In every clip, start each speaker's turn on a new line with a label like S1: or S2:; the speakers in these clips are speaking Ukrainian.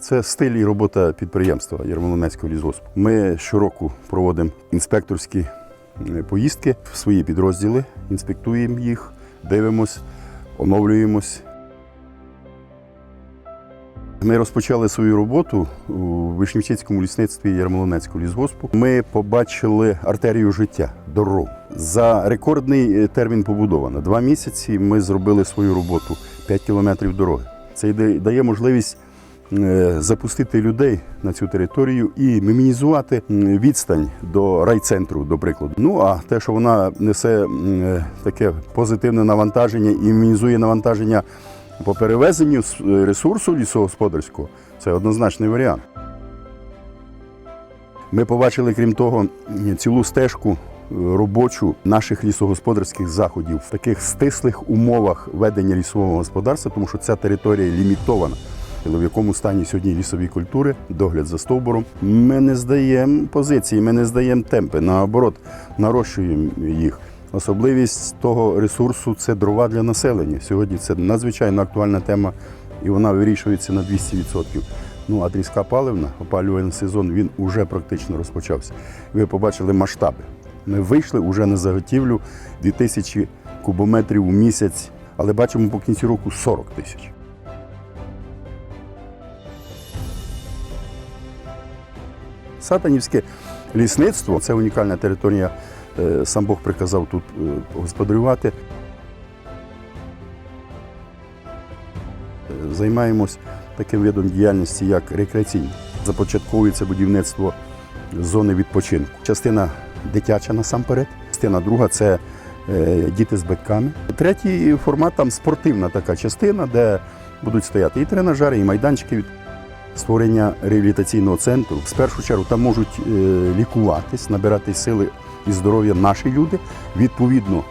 S1: Це стиль і робота підприємства Ярмолинецького лісгоспу. Ми щороку проводимо інспекторські поїздки в свої підрозділи, інспектуємо їх, дивимось, оновлюємось. Ми розпочали свою роботу у Вишнівцівському лісництві Ярмолинецького лісгоспу. Ми побачили артерію життя, дорогу. За рекордний е, термін побудовано. Два місяці ми зробили свою роботу 5 кілометрів дороги. Це дає можливість запустити людей на цю територію і мінімізувати відстань до райцентру, до прикладу. Ну а те, що вона несе е, таке позитивне навантаження і мінімізує навантаження по перевезенню с- ресурсу лісогосподарського, це однозначний варіант. Ми побачили, крім того, цілу стежку е, робочу наших лісогосподарських заходів в таких стислих умовах ведення лісового господарства, тому що ця територія лімітована. В якому стані сьогодні лісові культури, догляд за стовбуром. Ми не здаємо позиції, ми не здаємо темпи, наоборот, нарощуємо їх. Особливість того ресурсу це дрова для населення. Сьогодні це надзвичайно актуальна тема, і вона вирішується на 200%. Ну, а тріска паливна, опалювальний сезон, він уже практично розпочався. Ви побачили масштаби. Ми вийшли уже на заготівлю 2000 кубометрів у місяць, але бачимо по кінці року 40 тисяч. Сатанівське лісництво це унікальна територія. Е, Сам Бог приказав тут е, господарювати. Е, Займаємось таким видом діяльності, як рекреаційні. Започатковується будівництво зони відпочинку. Частина дитяча насамперед, частина друга це діти з батьками. Третій формат там спортивна така частина, де будуть стояти і тренажери, і майданчики створення реабілітаційного центру. В першу чергу там можуть е, лікуватись, набирати сили і здоров'я наші люди. Відповідно,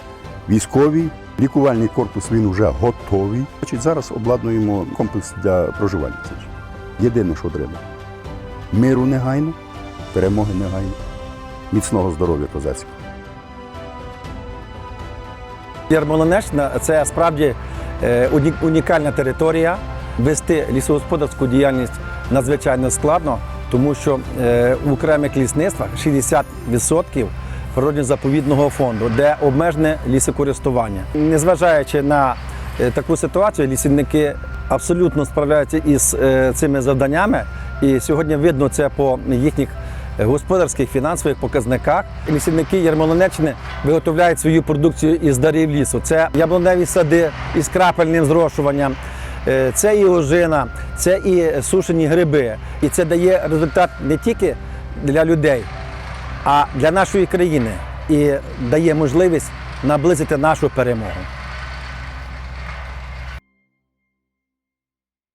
S1: військові. Лікувальний корпус він вже готовий. Значить, зараз обладнуємо комплекс для проживання. Єдине, що треба миру негайно, перемоги негайно, міцного здоров'я козацького.
S2: Ярмолинеччина – це справді е, унікальна територія. Вести лісогосподарську діяльність надзвичайно складно, тому що е, в окремих лісництвах 60% природньо-заповідного фонду, де обмежене лісокористування. Незважаючи на е, таку ситуацію, лісівники абсолютно справляються із е, цими завданнями. І сьогодні видно це по їхніх господарських фінансових показниках. Лісівники Ярмолинеччини виготовляють свою продукцію із дарів лісу. Це яблуневі сади із крапельним зрошуванням. Е, Це і ожина, це і сушені гриби. І це дає результат не тільки для людей, а для нашої країни і дає можливість наблизити нашу перемогу.